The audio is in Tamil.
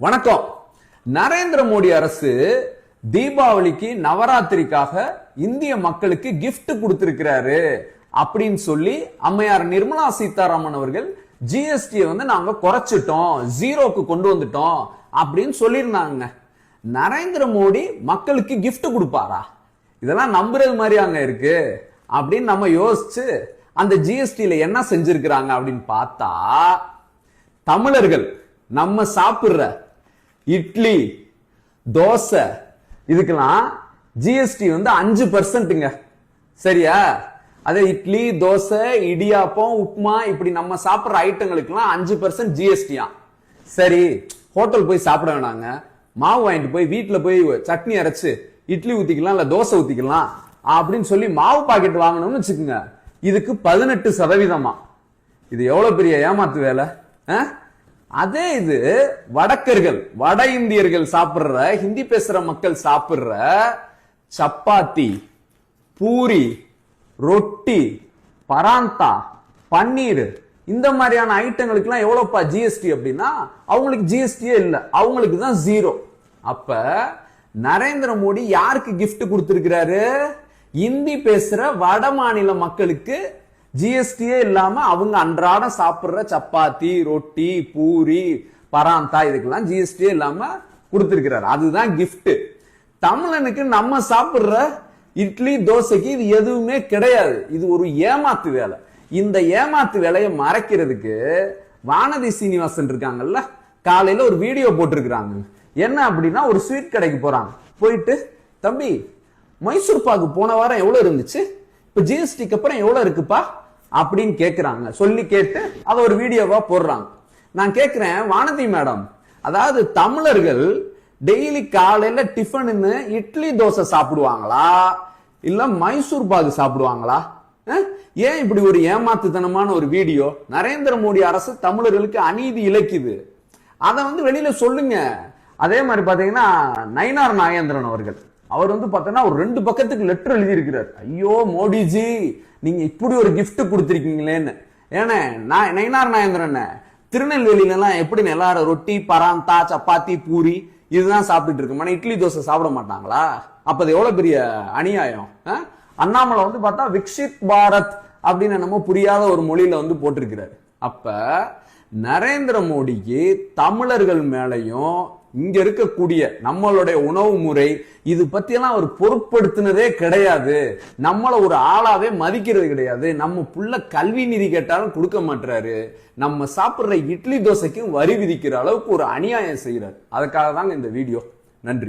வணக்கம். நரேந்திர மோடி அரசு தீபாவளிக்கு நவராத்திரிக்காக இந்திய மக்களுக்கு கிஃப்ட் கொடுத்திருக்கிறாரு அப்படின்னு சொல்லி அம்மையார் நிர்மலா சீதாராமன் அவர்கள் ஜிஎஸ்டி வந்து நாங்க குறைச்சிட்டோம் ஜீரோக்கு கொண்டு வந்துட்டோம் அப்படின்னு சொல்லியிருந்தாங்க. நரேந்திர மோடி மக்களுக்கு கிஃப்ட் கொடுப்பாரா? இதெல்லாம் நம்புறது மாதிரி அங்க இருக்கு அப்படின்னு நம்ம யோசிச்சு அந்த ஜிஎஸ்டியில என்ன செஞ்சிருக்கிறாங்க அப்படின்னு பார்த்தா தமிழர்கள் நம்ம சாப்பிடுற இட்லி தோசை இதுக்கெல்லாம் ஜிஎஸ்டி வந்து அஞ்சு பர்சன்ட்டுங்க சரியா? அதே இட்லி தோசை இடியாப்பம் உப்புமா இப்படி நம்ம சாப்பிட்ற ஐட்டங்களுக்கெல்லாம் அஞ்சு பர்சன்ட் ஜிஎஸ்டியா சரி ஹோட்டல் போய் சாப்பிட வேணாங்க. மாவு வாங்கிட்டு போய் வீட்டில் போய் சட்னி அரைச்சு இட்லி ஊத்திக்கலாம் இல்லை தோசை ஊத்திக்கலாம் அப்படின்னு சொல்லி மாவு பாக்கெட் வாங்கணும்னு வச்சுக்கோங்க. இதுக்கு பதினெட்டு சதவீதமா. இது எவ்வளவு பெரிய ஏமாத்து வேலை? ஆ? அதே இது வடக்கர்கள் வட இந்தியர்கள் சாப்பிடுற ஹிந்தி பேசுற மக்கள் சாப்பிடுற சப்பாத்தி பூரி ரொட்டி பராந்தா பன்னீர் இந்த மாதிரியான ஐட்டங்களுக்குலாம் எவ்வளவுப்பா ஜிஎஸ்டி அப்படின்னா அவங்களுக்கு ஜிஎஸ்டியே இல்லை. அவங்களுக்கு தான் ஜீரோ அப்ப நரேந்திர மோடி யாருக்கு கிஃப்ட் கொடுத்திருக்கிறாரு? இந்தி பேசுற வட மாநில மக்களுக்கு ஜிஎஸ்டியே இல்லாம அவங்க அன்றாடம் சாப்பிடுற சப்பாத்தி ரொட்டி பூரி பராந்தா இதுக்கெல்லாம் ஜிஎஸ்டியே இல்லாம கொடுத்திருக்கிறார். அதுதான் கிஃப்ட் தமிழனுக்கு நம்ம சாப்பிடுற இட்லி தோசைக்கு இது எதுவுமே கிடையாது. இது ஒரு ஏமாத்து வேலை. இந்த ஏமாத்து வேலையை மறைக்கிறதுக்கு வானதி சீனிவாசன் இருக்காங்கல்ல காலையில ஒரு வீடியோ போட்டிருக்கிறாங்க. என்ன அப்படின்னா ஒரு ஸ்வீட் கடைக்கு போறாங்க. போயிட்டு தம்பி மைசூர் பாக்கு போன வாரம் எவ்வளவு இருந்துச்சு? இப்ப ஜிஎஸ்டிக்கு அப்புறம் எவ்வளவு இருக்குப்பா? அப்படின்னு கேட்குறாங்க சொல்லி கேட்டு அதை ஒரு வீடியோவா போடுறாங்க. நான் கேட்குறேன் வானதி மேடம் அதாவது தமிழர்கள் டெய்லி காலையில டிஃபனுன்னு இட்லி தோசை சாப்பிடுவாங்களா? இல்ல மைசூர் பாகு சாப்பிடுவாங்களா? ஏன் இப்படி ஒரு ஏமாத்துத்தனமான ஒரு வீடியோ? நரேந்திர மோடி அரசு தமிழர்களுக்கு அநீதி இழைக்குது. அதை வந்து வெளியில சொல்லுங்க. அதே மாதிரி பாத்தீங்கன்னா நயினார் நாகேந்திரன் அவர்கள். அவர் வந்து பார்த்தோன்னா ஒரு ரெண்டு பக்கத்துக்கு லெட்டர் எழுதி இருக்கிறார் ஐயோ மோடிஜி நீங்க இப்படி ஒரு கிஃப்ட் கொடுத்திருக்கீங்களேன்னு. ஏன்னா நான் நயினார் நாயந்திரன் திருநெல்வேலியில எல்லாம் எப்படி எல்லாரும் ரொட்டி பராந்தா சப்பாத்தி பூரி இதுதான் சாப்பிட்டுட்டு இருக்கு ஆனா இட்லி தோசை சாப்பிட மாட்டாங்களா? அப்ப அது எவ்வளவு பெரிய அநியாயம் அண்ணாமலை வந்து பார்த்தா விக்ஷித் பாரத் அப்படின்னு என்னமோ புரியாத ஒரு மொழியில வந்து போட்டிருக்கிறாரு. அப்ப நரேந்திர மோடிக்கு தமிழர்கள் மேலையும் இங்க இருக்கக்கூடிய நம்மளுடைய உணவு முறை இது பத்தியெல்லாம் அவர் பொருட்படுத்தினதே கிடையாது. நம்மளை ஒரு ஆளாவே மதிக்கிறது கிடையாது. நம்ம புள்ள கல்வி நிதி கேட்டாலும் கொடுக்க மாட்டாரு நம்ம சாப்பிடுற இட்லி தோசைக்கும் வரி விதிக்கிற அளவுக்கு ஒரு அநியாயம் செய்யறாரு அதுக்காக தாங்க இந்த வீடியோ. நன்றி.